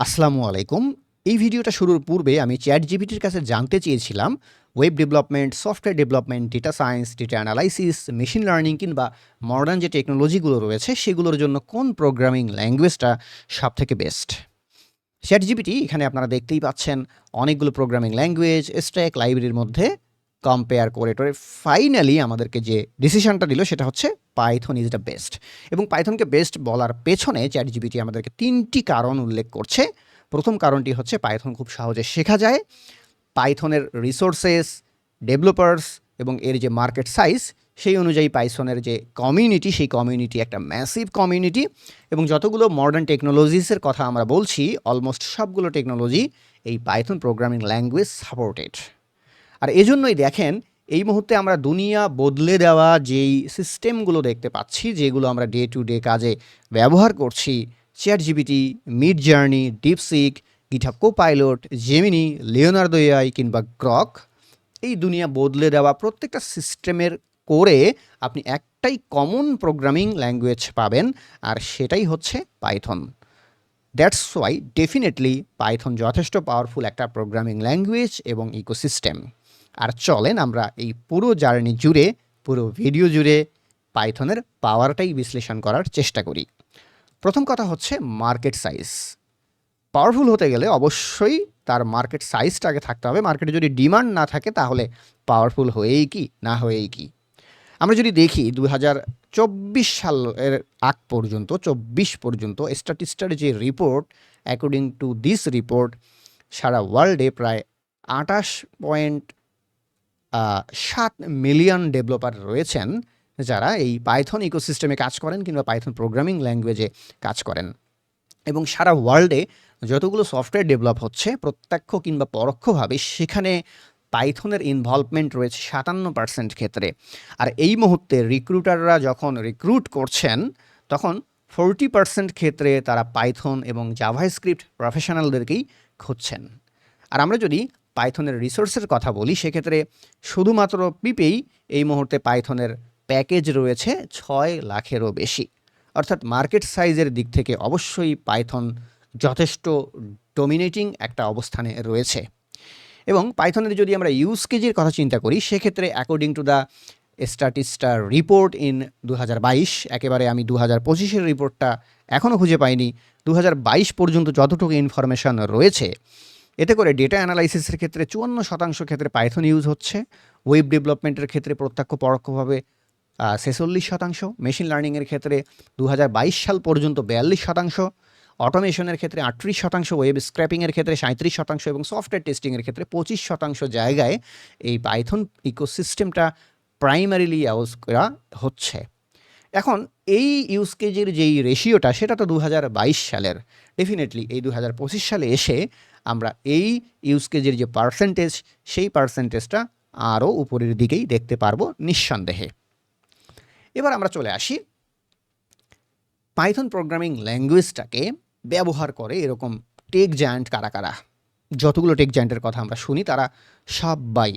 আসসালামু আলাইকুম। এই ভিডিওটা শুরুর পূর্বে আমি চ্যাট জিবিটির কাছে জানতে চেয়েছিলাম, web development, software development, data science, data analysis, machine learning কিংবা মডার্ন যে টেকনোলজিগুলো রয়েছে, সেগুলোর জন্য কোন প্রোগ্রামিং ল্যাঙ্গুয়েজটা সবথেকে বেস্ট? চ্যাট জিবিটি এখানে আপনারা দেখতেই পাচ্ছেন অনেকগুলো প্রোগ্রামিং ল্যাঙ্গুয়েজ, স্ট্যাক, লাইব্রেরির মধ্যে কম্পেয়ার করে টোরে ফাইনালি আমাদেরকে যে ডিসিশনটা দিল সেটা হচ্ছে পাইথন ইজ দ্য বেস্ট এবং পাইথনকে বেস্ট বলার পেছনে চ্যাট জিপিটি আমাদেরকে তিনটি কারণ উল্লেখ করছে। প্রথম কারণটি হচ্ছে পাইথন খুব সহজে শেখা যায়। পাইথনের রিসোর্সেস ডেভেলপার্স এবং এর যে মার্কেট সাইজ সেই অনুযায়ী পাইথনের যে কমিউনিটি সেই কমিউনিটি একটা ম্যাসিভ কমিউনিটি এবং যতগুলো মডার্ন টেকনোলজিসের কথা আমরা বলছি অলমোস্ট সবগুলো টেকনোলজি এই পাইথন প্রোগ্রামিং ল্যাঙ্গুয়েজ সাপোর্টেড আর এজন্যই দেখেন, এই মুহূর্তে আমরা দুনিয়া বদলে দেওয়া যেই সিস্টেমগুলো দেখতে পাচ্ছি, যেগুলো আমরা ডে টু ডে কাজে ব্যবহার করছি ChatGPT Midjourney DeepSeek GitHub Copilot Gemini Leonardo AI কিংবা গ্রক এই দুনিয়া বদলে দেওয়া প্রত্যেকটা সিস্টেমের করে আপনি একটাই কমন প্রোগ্রামিং ল্যাঙ্গুয়েজ পাবেন, আর সেটাই হচ্ছে Python that's why definitely Python যথেষ্ট পাওয়ারফুল একটা প্রোগ্রামিং ল্যাঙ্গুয়েজ এবং ইকোসিস্টেম আর চলেন আমরা এই পুরো জার্নি জুড়ে, পুরো ভিডিও জুড়ে পাইথনের পাওয়ারটাই বিশ্লেষণ করার চেষ্টা করি। প্রথম কথা হচ্ছে মার্কেট সাইজ। পাওয়ারফুল হতে গেলে অবশ্যই তার মার্কেট সাইজটা আগে থাকতে হবে। মার্কেটে যদি ডিমান্ড না থাকে তাহলে পাওয়ারফুল হয়েই কি, না হয়েই কি? আমরা যদি দেখি দু হাজার চব্বিশ সালের আগ পর্যন্ত, চব্বিশ পর্যন্ত স্ট্যাটিস্টার যে report according to this report সারা ওয়ার্ল্ডে প্রায় আটাশ পয়েন্ট সাত মিলিয়ন ডেভেলপার রয়েছেন যারা এই পাইথন ইকোসিস্টেমে কাজ করেন কিংবা পাইথন প্রোগ্রামিং ল্যাঙ্গুয়েজে কাজ করেন। এবং সারা ওয়ার্ল্ডে যতগুলো সফটওয়্যার ডেভেলপ হচ্ছে, প্রত্যক্ষ কিংবা পরোক্ষভাবে সেখানে পাইথনের ইনভলভমেন্ট রয়েছে সাতান্ন পার্সেন্ট ক্ষেত্রে। আর এই মুহূর্তে রিক্রুটাররা যখন রিক্রুট করছেন, তখন ফোরটি পার্সেন্ট ক্ষেত্রে তারা পাইথন এবং জাভাস্ক্রিপ্ট প্রফেশনালদেরকেই খুঁজছেন। আর আমরা যদি পাইথনের রিসোর্সের কথা বলি, সেক্ষেত্রে শুধুমাত্র পিপেই এই মুহূর্তে পাইথনের প্যাকেজ রয়েছে ছয় লাখেরও বেশি। অর্থাৎ মার্কেট সাইজের দিক থেকে অবশ্যই পাইথন যথেষ্ট ডোমিনেটিং একটা অবস্থানে রয়েছে। এবং পাইথনের যদি আমরা ইউজ কেজির কথা চিন্তা করি, সেক্ষেত্রে অ্যাকর্ডিং টু দ্য স্ট্যাটিস্টার রিপোর্ট ইন দু হাজার বাইশ, একেবারে আমি দু হাজার পঁচিশের রিপোর্টটা এখনও খুঁজে পাইনি দু হাজার বাইশ পর্যন্ত যতটুকু ইনফরমেশন রয়েছে এতে করে ডেটা অ্যানালাইসিসের ক্ষেত্রে চুয়ান্ন শতাংশ ক্ষেত্রে পাইথন ইউজ হচ্ছে ওয়েব ডেভেলপমেন্টের ক্ষেত্রে প্রত্যক্ষ পরোক্ষভাবে ছেচল্লিশ শতাংশ মেশিন লার্নিংয়ের ক্ষেত্রে দু হাজার বাইশ সাল পর্যন্ত বিয়াল্লিশ শতাংশ অটোমেশনের ক্ষেত্রে আটত্রিশ শতাংশ ওয়েব স্ক্র্যাপিংয়ের ক্ষেত্রে সাঁত্রিশ শতাংশ এবং সফটওয়্যার টেস্টিংয়ের ক্ষেত্রে পঁচিশ শতাংশ জায়গায় এই পাইথন ইকোসিস্টেমটা প্রাইমারিলি ইউজ করা হচ্ছে। এখন এই ইউজ যেই রেশিওটা সেটা তো দু হাজার বাইশ সালের ডেফিনেটলি এই দু হাজার পঁচিশ সালে এসে আমরা এই ইউজকেজের যে পার্সেন্টেজ সেই পার্সেন্টেজটা আরও উপরের দিকেই দেখতে পারব নিঃসন্দেহে। এবার আমরা চলে আসি। পাইথন প্রোগ্রামিং ল্যাঙ্গুয়েজটাকে ব্যবহার করে এরকম টেক জায়ান্ট কারা কারা, যতগুলো টেক জায়ান্টের কথা আমরা শুনি, তারা সবাই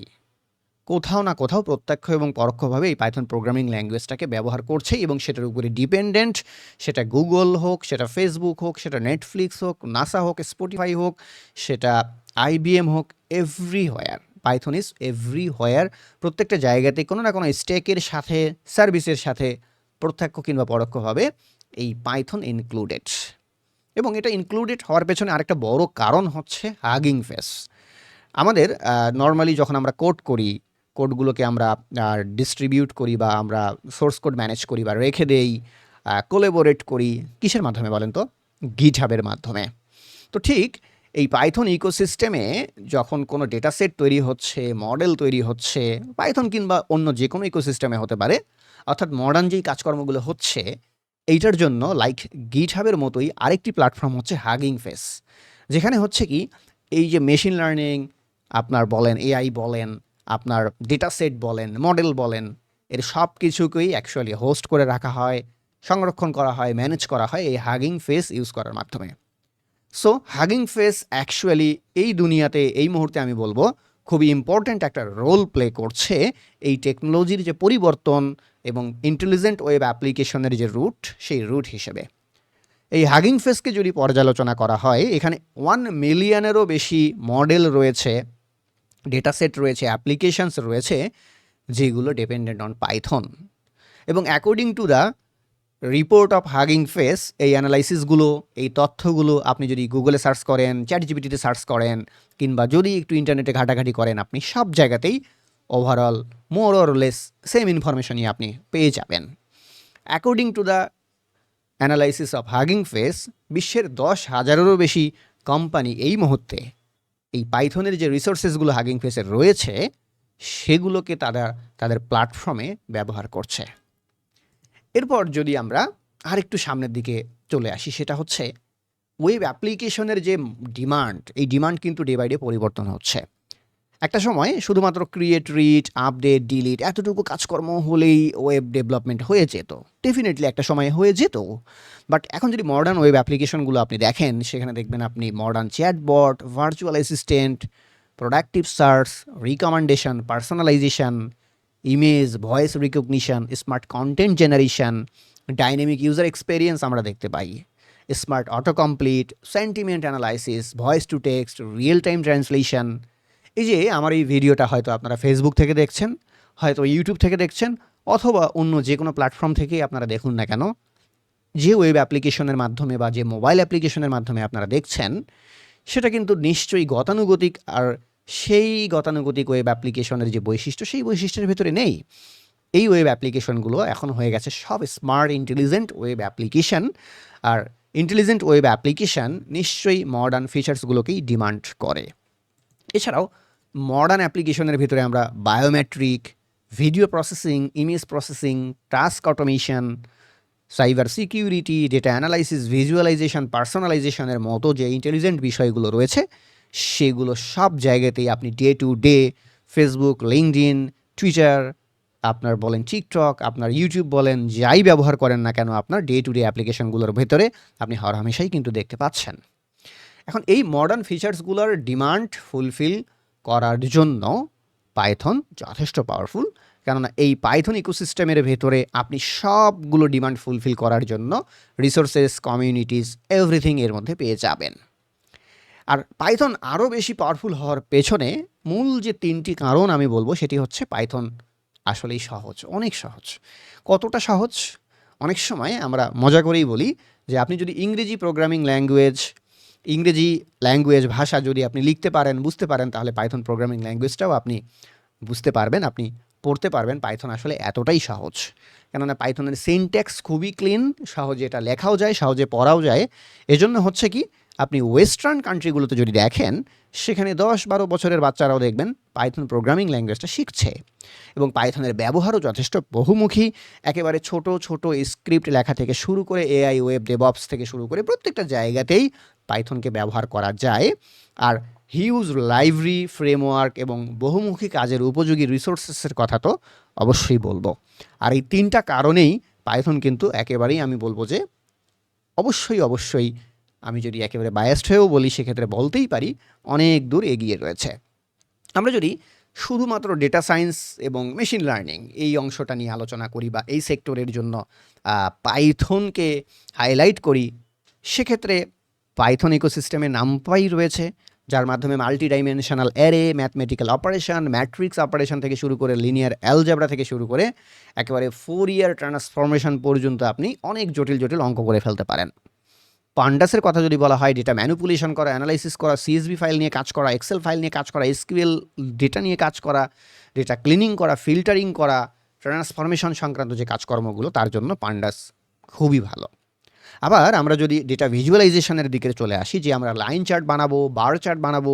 কোথাও না কোথাও প্রত্যক্ষ এবং পরোক্ষভাবে এই পাইথন প্রোগ্রামিং ল্যাঙ্গুয়েজটাকে ব্যবহার করছে এবং সেটার উপরে ডিপেন্ডেন্ট সেটা গুগল হোক, সেটা ফেসবুক হোক, সেটা নেটফ্লিক্স হোক নাসা হোক স্পটিফাই হোক, সেটা আইবিএম হোক everywhere Python is everywhere প্রত্যেকটা জায়গাতে কোনো না কোনো স্টেকের সাথে সার্ভিসের সাথে প্রত্যক্ষ কিংবা পরোক্ষভাবে এই পাইথন ইনক্লুডেড এবং এটা ইনক্লুডেড হওয়ার পেছনে আরেকটা বড় কারণ হচ্ছে হাগিং ফেস আমাদের নর্মালি যখন আমরা কোড করি কোডগুলোকে আমরা ডিস্ট্রিবিউট করি বা আমরা সোর্স কোড ম্যানেজ করি বা রেখে দেই কোলেবোরেট করি, কিসের মাধ্যমে বলেন তো? গিটহাবের মাধ্যমে। তো ঠিক এই পাইথন ইকোসিস্টেমে যখন কোনো ডেটা সেট তৈরি হচ্ছে মডেল তৈরি হচ্ছে পাইথন কিংবা অন্য যে কোনো ইকোসিস্টেমে হতে পারে, অর্থাৎ মডার্ন যেই কাজকর্মগুলো হচ্ছে, এইটার জন্য লাইক গিটহাবের মতোই আরেকটি প্ল্যাটফর্ম হচ্ছে হাগিং ফেস যেখানে হচ্ছে কি, এই যে মেশিন লার্নিং আপনার বলেন এআই বলেন আপনার ডেটা সেট বলেন মডেল বলেন, এর সব কিছুকেই অ্যাকচুয়ালি হোস্ট করে রাখা হয়, সংরক্ষণ করা হয় ম্যানেজ করা হয় এই হাগিং ফেস ইউজ করার মাধ্যমে। সো হাগিং ফেস অ্যাকচুয়ালি এই দুনিয়াতে, এই মুহূর্তে আমি বলব, খুবই ইম্পর্ট্যান্ট একটা রোল প্লে করছে এই টেকনোলজির যে পরিবর্তন এবং ইন্টেলিজেন্ট ওয়েব অ্যাপ্লিকেশনের যে রুট সেই রুট হিসেবে। এই হাগিং ফেসকে যদি পর্যালোচনা করা হয়, এখানে ওয়ান মিলিয়নেরও বেশি মডেল রয়েছে। ডেটা সেট রয়েছে অ্যাপ্লিকেশানস রয়েছে, যেগুলো ডিপেন্ডেন্ট অন পাইথন এবং according to the report of Hugging Face এই অ্যানালাইসিসগুলো এই তথ্যগুলো আপনি যদি গুগলে সার্চ করেন চ্যাট জিপিটিতে সার্চ করেন, কিংবা যদি একটু ইন্টারনেটে ঘাটাঘাটি করেন, আপনি সব জায়গাতেই overall more or less same ইনফরমেশনই আপনি পেয়ে যাবেন। According to the analysis of Hugging Face বিশ্বের দশ হাজারেরও বেশি কোম্পানি এই মুহূর্তে এই পাইথনের যে রিসোর্সেসগুলো হাগিং ফেসের রয়েছে, সেগুলোকে তারা তাদের প্ল্যাটফর্মে ব্যবহার করছে। এরপর যদি আমরা আরেকটু সামনের দিকে চলে আসি, সেটা হচ্ছে ওয়েব অ্যাপ্লিকেশনের যে ডিমান্ড এই ডিমান্ড কিন্তু ডে বাই ডে পরিবর্তন হচ্ছে। একটা সময় শুধুমাত্র ক্রিয়েট রিড আপডেট ডিলিট এতটুকু কাজকর্ম হলেই ওয়েব ডেভেলপমেন্ট হয়ে যেত। ডেফিনেটলি একটা সময় হয়ে যেত। বাট এখন যদি মডার্ন ওয়েব অ্যাপ্লিকেশনগুলো আপনি দেখেন, সেখানে দেখবেন আপনি modern chatbot virtual assistant productive search recommendation personalization image voice recognition smart content generation dynamic user experience আমরা দেখতে পাই। Smart auto complete sentiment analysis voice to text real time translation এই যে আমার এই ভিডিওটা হয়তো আপনারা ফেসবুক থেকে দেখছেন, হয়তো ইউটিউব থেকে দেখছেন, অথবা অন্য যে কোনো প্ল্যাটফর্ম থেকেই আপনারা দেখুন না কেন, যে ওয়েব অ্যাপ্লিকেশনের মাধ্যমে বা যে মোবাইল অ্যাপ্লিকেশনের মাধ্যমে আপনারা দেখছেন, সেটা কিন্তু নিশ্চয়ই গতানুগতিক, আর সেই গতানুগতিক ওয়েব অ্যাপ্লিকেশনের যে বৈশিষ্ট্য, সেই বৈশিষ্ট্যের ভেতরে নেই। এই ওয়েব অ্যাপ্লিকেশনগুলো এখন হয়ে গেছে সব স্মার্ট ইন্টেলিজেন্ট ওয়েব অ্যাপ্লিকেশন আর ইন্টেলিজেন্ট ওয়েব অ্যাপ্লিকেশন নিশ্চয়ই মডার্ন ফিচার্সগুলোকেই ডিমান্ড করে। এছাড়াও মডার্ন অ্যাপ্লিকেশনের ভিতরে আমরা biometric video processing image processing task automation cyber security data analysis visualization পার্সোনালাইজেশনের মতো যে ইন্টেলিজেন্ট বিষয়গুলো রয়েছে, সেগুলো সব জায়গাতেই আপনি day to day Facebook LinkedIn Twitter আপনার বলেন টিকটক আপনার ইউটিউব বলেন, যাই ব্যবহার করেন না কেন আপনার ডে টু ডে অ্যাপ্লিকেশনগুলোর ভেতরে আপনি হরহামেশাই কিন্তু দেখতে পাচ্ছেন। এখন এই মডার্ন ফিচার্সগুলোর ডিমান্ড ফুলফিল করার জন্য পাইথন যথেষ্ট পাওয়ারফুল কেননা এই পাইথন ইকোসিস্টেমের ভেতরে আপনি সবগুলো ডিমান্ড ফুলফিল করার জন্য রিসোর্সেস কমিউনিটিস এভরিথিং এর মধ্যে পেয়ে যাবেন। আর পাইথন আরও বেশি পাওয়ারফুল হওয়ার পেছনে মূল যে তিনটি কারণ আমি বলব, সেটি হচ্ছে পাইথন আসলেই সহজ, অনেক সহজ। কতটা সহজ? অনেক সময় আমরা মজা করেই বলি যে আপনি যদি ইংরেজি প্রোগ্রামিং ল্যাঙ্গুয়েজ ইংরেজি ল্যাঙ্গুয়েজ ভাষা যদি আপনি লিখতে পারেন, বুঝতে পারেন, তাহলে পাইথন প্রোগ্রামিং ল্যাঙ্গুয়েজটাও আপনি বুঝতে পারবেন, আপনি পড়তে পারবেন। পাইথন আসলে এতটাই সহজ। কেননা পাইথনের সিনট্যাক্স খুবই ক্লিন সহজে এটা লেখাও যায়, সহজে পড়াও যায়। এজন্য হচ্ছে কি আপনি ওয়েস্টার্ন কান্ট্রিগুলোতে যদি দেখেন, সেখানে দশ বারো বছরের বাচ্চারাও দেখবেন পাইথন প্রোগ্রামিং ল্যাঙ্গুয়েজটা শিখছে। এবং পাইথনের ব্যবহারও যথেষ্ট বহুমুখী। একেবারে ছোট ছোট স্ক্রিপ্ট লেখা থেকে শুরু করে এআই, ওয়েব ডেভঅপস থেকে শুরু করে প্রত্যেকটা জায়গাতেই পাইথনকে ব্যবহার করা যায়। আর হিউজ লাইব্রেরি, ফ্রেমওয়ার্ক এবং বহুমুখী কাজের উপযোগী রিসোর্সেসের কথা তো অবশ্যই বলব। আর এই তিনটা কারণেই পাইথন কিন্তু একেবারেই আমি বলব যে অবশ্যই অবশ্যই আমি যদি একেবারে বায়াস্ট হয়েও বলি, সেক্ষেত্রে বলতেই পারি, অনেক দূর এগিয়ে রয়েছে। আমরা যদি শুধুমাত্র ডেটা সায়েন্স এবং মেশিন লার্নিং এই অংশটা নিয়ে আলোচনা করি বা এই সেক্টরের জন্য পাইথনকে হাইলাইট করি, সেক্ষেত্রে পাইথন ইকোসিস্টেমে নামপাই রয়েছে, যার মাধ্যমে multi dimensional array mathematical operation matrix operation থেকে শুরু করে লিনিয়ার অ্যালজাবরা থেকে শুরু করে একেবারে ফোর ইয়ার ট্রান্সফরমেশন পর্যন্ত আপনি অনেক জটিল জটিল অঙ্ক করে ফেলতে পারেন। পান্ডাসের কথা যদি বলা হয় ডেটা ম্যানুপুলেশন করা অ্যানালাইসিস করা সিএসবি ফাইল নিয়ে কাজ করা এক্সেল ফাইল নিয়ে কাজ করা এসকিউএল ডেটা নিয়ে কাজ করা ডেটা ক্লিনিং করা ফিল্টারিং করা ট্রান্সফরমেশন সংক্রান্ত যে কাজকর্মগুলো, তার জন্য পান্ডাস খুবই ভালো। আবার আমরা যদি ডেটা ভিজুয়ালাইজেশনের দিকে চলে আসি, যে আমরা লাইন চার্ট বানাবো বার চার্ট বানাবো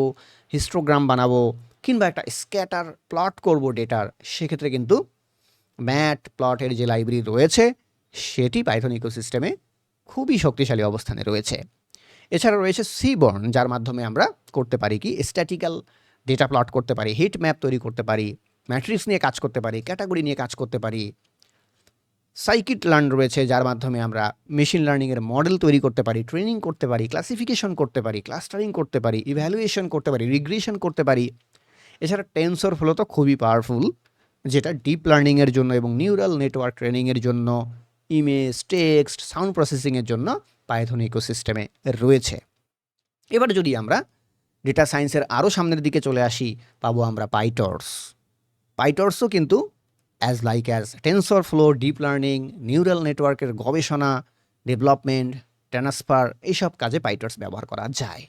হিস্টোগ্রাম বানাবো, কিংবা একটা স্ক্যাটার প্লট করব ডেটার সেক্ষেত্রে কিন্তু ম্যাট প্লটের যে লাইব্রেরি রয়েছে, সেটি পাইথন ইকোসিস্টেমে খুবই শক্তিশালী অবস্থানে রয়েছে। এছাড়া রয়েছে সিবর্ন যার মাধ্যমে আমরা করতে পারি কি স্ট্যাটিক্যাল ডেটা প্লট করতে পারি হিট ম্যাপ তৈরি করতে পারি ম্যাট্রিক্স নিয়ে কাজ করতে পারি ক্যাটাগরি নিয়ে কাজ করতে পারি। সাইকিট লার্ন রয়েছে, যার মাধ্যমে আমরা মেশিন লার্নিংয়ের মডেল তৈরি করতে পারি ট্রেনিং করতে পারি ক্লাসিফিকেশন করতে পারি ক্লাস্টারিং করতে পারি ইভ্যালুয়েশন করতে পারি রিগ্রেশন করতে পারি। এছাড়া টেন্সর ফ্লো তো খুবই পাওয়ারফুল যেটা ডিপ লার্নিংয়ের জন্য এবং নিউরাল নেটওয়ার্ক ট্রেনিংয়ের জন্য ইমেজ, টেক্সট, সাউন্ড প্রসেসিংয়ের জন্য পাইথন ইকোসিস্টেমে রয়েছে। এবার যদি আমরা ডেটা সায়েন্সের আরও সামনের দিকে চলে আসি, পাবো আমরা পাইটর্স। পাইটর্সও কিন্তু as like as TensorFlow deep learning neural নেটওয়ার্কের গবেষণা ডেভেলপমেন্ট ট্রান্সফার এইসব কাজে পাইটর্স ব্যবহার করা যায়।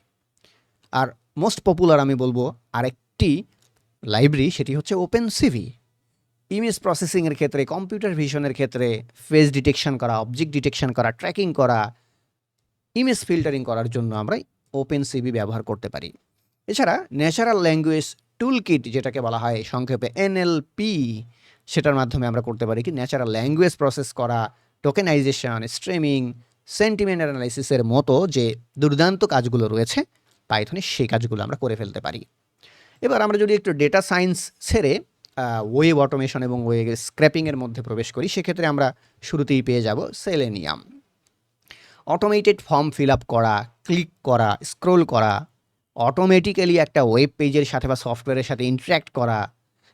আর মোস্ট পপুলার আমি বলব আরেকটি লাইব্রেরি সেটি হচ্ছে ওপেন সিভি ইমেজ প্রসেসিংয়ের ক্ষেত্রে কম্পিউটার ভিশনের ক্ষেত্রে ফেস ডিটেকশন করা অবজেক্ট ডিটেকশন করা ট্র্যাকিং করা ইমেজ ফিল্টারিং করার জন্য আমরা ওপেন সিবি ব্যবহার করতে পারি। এছাড়া ন্যাচারাল ল্যাঙ্গুয়েজ টুল কিট যেটাকে বলা হয়, সংক্ষেপে এনএলপি সেটার মাধ্যমে আমরা করতে পারি কি ন্যাচারাল ল্যাঙ্গুয়েজ প্রসেস করা টোকেনাইজেশন স্ট্রিমিং সেন্টিমেন্ট অ্যানালাইসিসের মতো যে দুর্দান্ত কাজগুলো রয়েছে পাইথনে সেই কাজগুলো আমরা করে ফেলতে পারি। এবার আমরা যদি একটু ডেটা সায়েন্স ছেড়ে ওয়েব অটোমেশন এবং ওয়েব স্ক্র্যাপিংয়ের মধ্যে প্রবেশ করি, সেক্ষেত্রে আমরা শুরুতেই পেয়ে যাব Selenium automated form fill up করা ক্লিক করা স্ক্রোল করা অটোমেটিক্যালি একটা ওয়েব পেজের সাথে বা সফটওয়্যারের সাথে ইন্টারাক্ট করা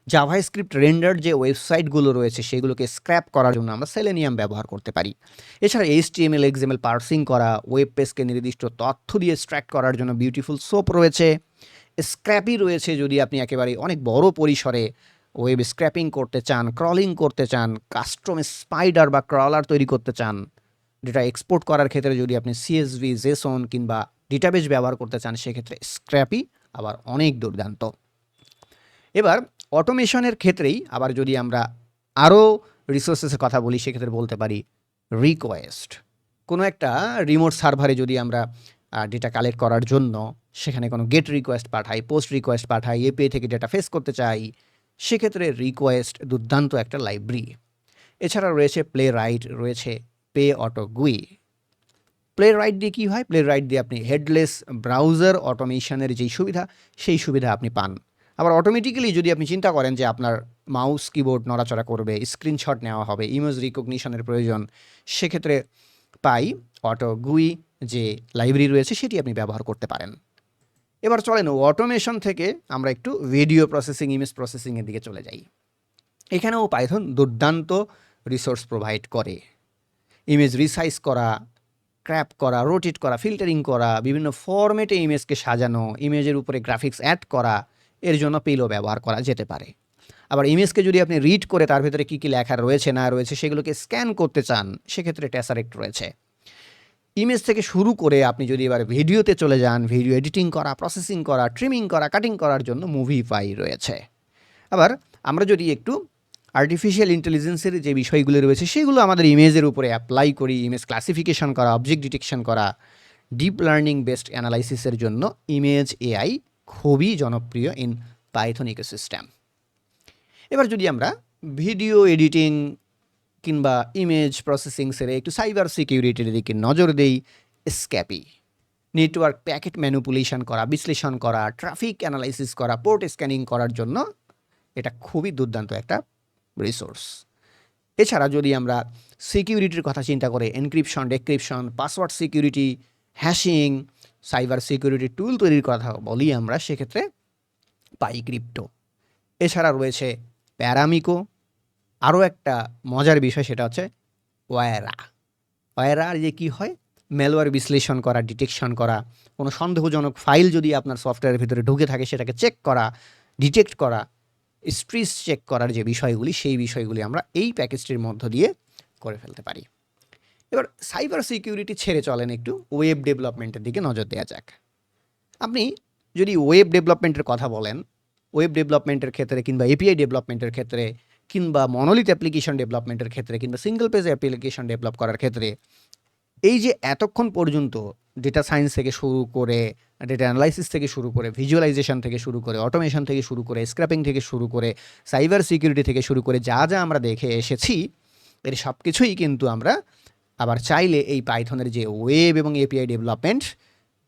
জাভাস্ক্রিপ্ট রেন্ডার যে ওয়েবসাইটগুলো রয়েছে সেগুলোকে স্ক্র্যাপ করার জন্য আমরা সেলেনিয়াম ব্যবহার করতে পারি। এছাড়া এইচটিএমএল এক্সএমএল পার্সিং করা ওয়েব পেজকে নির্দিষ্ট তথ্য দিয়ে স্ট্র্যাক্ট করার জন্য বিউটিফুল সোপ রয়েছে। স্ক্র্যাপই রয়েছে যদি আপনি একেবারে অনেক বড় পরিসরে ওয়েব স্ক্র্যাপিং করতে চান ক্রলিং করতে চান কাস্টম স্পাইডার বা ক্রলার তৈরি করতে চান ডেটা এক্সপোর্ট করার ক্ষেত্রে যদি আপনি সিএসভি জেসন কিংবা ডেটাবেজ ব্যবহার করতে চান, সেক্ষেত্রে স্ক্র্যাপই আবার অনেক দুর্দান্ত। এবার অটোমেশনের ক্ষেত্রেই আবার যদি আমরা আরও রিসোর্সেসের কথা বলি, সেক্ষেত্রে বলতে পারি রিকোয়েস্ট কোনো একটা রিমোট সার্ভারে যদি আমরা ডেটা কালেক্ট করার জন্য সেখানে কোনো গেট রিকোয়েস্ট পাঠাই পোস্ট রিকোয়েস্ট পাঠাই এপিআই থেকে ডেটা ফেস করতে চাই সেক্ষেত্রে রিকোয়েস্ট দুর্দান্ত একটা লাইব্রেরি এছাড়া রয়েছে প্লে রাইট রয়েছে PyAutoGUI Playwright দিয়ে কী হয়? প্লে রাইট দিয়ে আপনি হেডলেস ব্রাউজার অটোমেশনের যেই সুবিধা, সেই সুবিধা আপনি পান। আবার অটোমেটিক্যালি যদি আপনি চিন্তা করেন যে আপনার মাউস কিবোর্ড নড়াচড়া করবে স্ক্রিনশট নেওয়া হবে ইমেজ রিকগনিশনের প্রয়োজন, সেক্ষেত্রে পাই অটো গুই যে লাইব্রেরি রয়েছে, সেটি আপনি ব্যবহার করতে পারেন। এবার চলেন অটোমেশন থেকে আমরা একটু ভিডিও প্রসেসিং ইমেজ প্রসেসিংয়ের দিকে চলে যাই। এখানেও পাইথন দুর্দান্ত রিসোর্স প্রোভাইড করে। ইমেজ রিসাইজ করা ক্র্যাপ করা রোটেট করা ফিল্টারিং করা, বিভিন্ন ফরম্যাটে ইমেজকে সাজানো ইমেজের উপরে গ্রাফিক্স অ্যাড করা, এর জন্য পেলও ব্যবহার করা যেতে পারে। আবার ইমেজকে যদি আপনি রিড করে তার ভিতরে কী কী লেখা রয়েছে না রয়েছে সেগুলোকে স্ক্যান করতে চান, সেক্ষেত্রে ট্যাসারেক্ট রয়েছে। ইমেজ থেকে শুরু করে আপনি যদি এবার ভিডিওতে চলে যান ভিডিও এডিটিং করা প্রসেসিং করা ট্রিমিং করা কাটিং করার জন্য মুভি ফাই রয়েছে। আবার আমরা যদি একটু আর্টিফিশিয়াল ইন্টেলিজেন্সের যে বিষয়গুলো রয়েছে, সেগুলো আমাদের ইমেজের উপরে অ্যাপ্লাই করি ইমেজ ক্লাসিফিকেশন করা অবজেক্ট ডিটেকশন করা ডিপ লার্নিং বেসড অ্যানালাইসিসের জন্য ইমেজ এআই খুবই জনপ্রিয় ইন পাইথন ইকোসিস্টেম এবার যদি আমরা ভিডিও এডিটিং কিংবা ইমেজ প্রসেসিং সেরে একটু সাইবার সিকিউরিটির দিকে নজর দেই স্ক্যাপি নেটওয়ার্ক প্যাকেট ম্যানুপুলেশন করা, বিশ্লেষণ করা ট্রাফিক অ্যানালাইসিস করা পোর্ট স্ক্যানিং করার জন্য এটা খুবই দুর্দান্ত একটা রিসোর্স এছাড়া যদি আমরা সিকিউরিটির কথা চিন্তা করে encryption decryption password security hashing cyber security tool তৈরির কথা বলি আমরা, সেক্ষেত্রে পাই ক্রিপ্টো এছাড়া রয়েছে প্যারামিকো আরও একটা মজার বিষয় সেটা হচ্ছে ওয়ারা ওয়ারার যে কী হয়? ম্যালওয়ার বিশ্লেষণ করা ডিটেকশন করা, কোনো সন্দেহজনক ফাইল যদি আপনার সফটওয়্যারের ভিতরে ঢুকে থাকে, সেটাকে চেক করা ডিটেক্ট করা স্ট্রিস চেক করার যে বিষয়গুলি, সেই বিষয়গুলি আমরা এই প্যাকেজটির মধ্য দিয়ে করে ফেলতে পারি। এবার সাইবার সিকিউরিটি ছেড়ে চলেন একটু ওয়েব ডেভেলপমেন্টের দিকে নজর দেওয়া যাক। আপনি যদি ওয়েব ডেভেলপমেন্টের কথা বলেন ওয়েব ডেভেলপমেন্টের ক্ষেত্রে কিংবা এপিআই ডেভেলপমেন্টের ক্ষেত্রে কিংবা মনোলিথ অ্যাপ্লিকেশন ডেভেলপমেন্টের ক্ষেত্রে কিংবা সিঙ্গেল পেজ অ্যাপ্লিকেশন ডেভেলপ করার ক্ষেত্রে, এই যে এতক্ষণ পর্যন্ত ডেটা সায়েন্স থেকে শুরু করে ডেটা অ্যানালাইসিস থেকে শুরু করে ভিজুয়ালাইজেশন থেকে শুরু করে অটোমেশন থেকে শুরু করে স্ক্র্যাপিং থেকে শুরু করে সাইবার সিকিউরিটি থেকে শুরু করে যা যা আমরা দেখে এসেছি, এর সব কিছুই কিন্তু আমরা আবার চাইলে এই পাইথনের যে ওয়েব এবং এপিআই ডেভেলপমেন্ট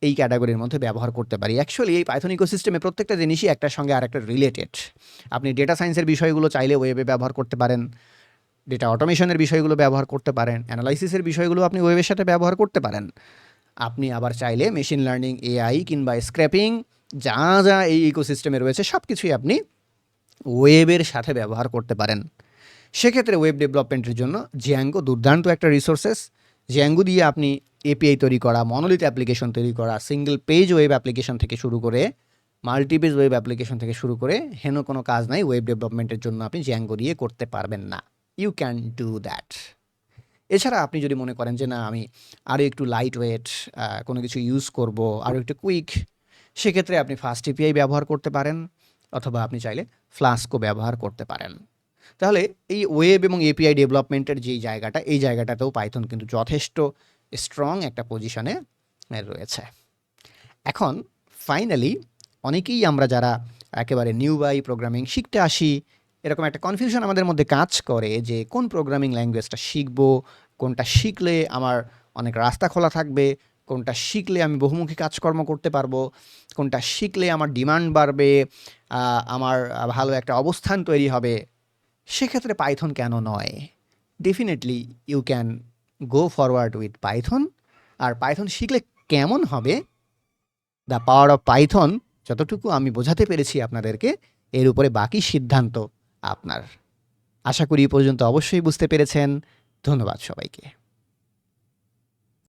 এই ক্যাটাগরির মধ্যে ব্যবহার করতে পারি। অ্যাকচুয়ালি এই পাইথন ইকোসিস্টেমে প্রত্যেকটা জিনিসই একটার সঙ্গে আরেকটা রিলেটেড আপনি ডেটা সায়েন্সের বিষয়গুলো চাইলে ওয়েবে ব্যবহার করতে পারেন। ডেটা অটোমেশনের বিষয়গুলো ব্যবহার করতে পারেন। অ্যানালাইসিসের বিষয়গুলো আপনি ওয়েবের সাথে ব্যবহার করতে পারেন। আপনি আবার চাইলে মেশিন লার্নিং এআই কিংবা স্ক্র্যাপিং যা যা এই ইকোসিস্টেমে রয়েছে সব কিছুই আপনি ওয়েবের সাথে ব্যবহার করতে পারেন। সেক্ষেত্রে ওয়েব ডেভেলপমেন্টের জন্য জিয়াঙ্গো দুর্দান্ত একটা রিসোর্সেস জ্যাঙ্গো দিয়ে আপনি এপিআই তৈরি করা মনোলিথ অ্যাপ্লিকেশন তৈরি করা সিঙ্গেল পেজ ওয়েব অ্যাপ্লিকেশন থেকে শুরু করে মাল্টিপেজ ওয়েব অ্যাপ্লিকেশন থেকে শুরু করে, হেন কোনো কাজ নাই ওয়েব ডেভেলপমেন্টের জন্য আপনি জ্যাঙ্গো দিয়ে করতে পারবেন না। ইউ ক্যান ডু দ্যাট এছাড়া আপনি যদি মনে করেন যে না, আমি আরও একটু লাইট ওয়েট কোনো কিছু ইউজ করব আরও একটু কুইক সেক্ষেত্রে আপনি ফাস্ট এপিআই ব্যবহার করতে পারেন, অথবা আপনি চাইলে ফ্লাস্কও ব্যবহার করতে পারেন। তাহলে এই ওয়েব এবং এপিআই ডেভেলপমেন্টের যেই জায়গাটা, এই জায়গাটাতেও পাইথন কিন্তু যথেষ্ট স্ট্রং একটা পজিশনে রয়েছে। এখন ফাইনালি অনেকেই আমরা যারা একেবারে নিউ বাই প্রোগ্রামিং শিখতে আসি, এরকম একটা কনফিউশন আমাদের মধ্যে কাজ করে যে কোন প্রোগ্রামিং ল্যাঙ্গুয়েজটা শিখব, কোনটা শিখলে আমার অনেক রাস্তা খোলা থাকবে, কোনটা শিখলে আমি বহুমুখী কাজকর্ম করতে পারব, কোনটা শিখলে আমার ডিমান্ড বাড়বে আমার ভালো একটা অবস্থান তৈরি হবে সেক্ষেত্রে পাইথন কেন নয়? Definitely you can go forward with Python R Python শিখলে কেমন হবে? দ্য পাওয়ার অফ পাইথন যতটুকু আমি বোঝাতে পেরেছি আপনাদেরকে, এর উপরে বাকি সিদ্ধান্ত আপনার। আশা করি পর্যন্ত অবশ্যই বুঝতে পেরেছেন। ধন্যবাদ সবাইকে।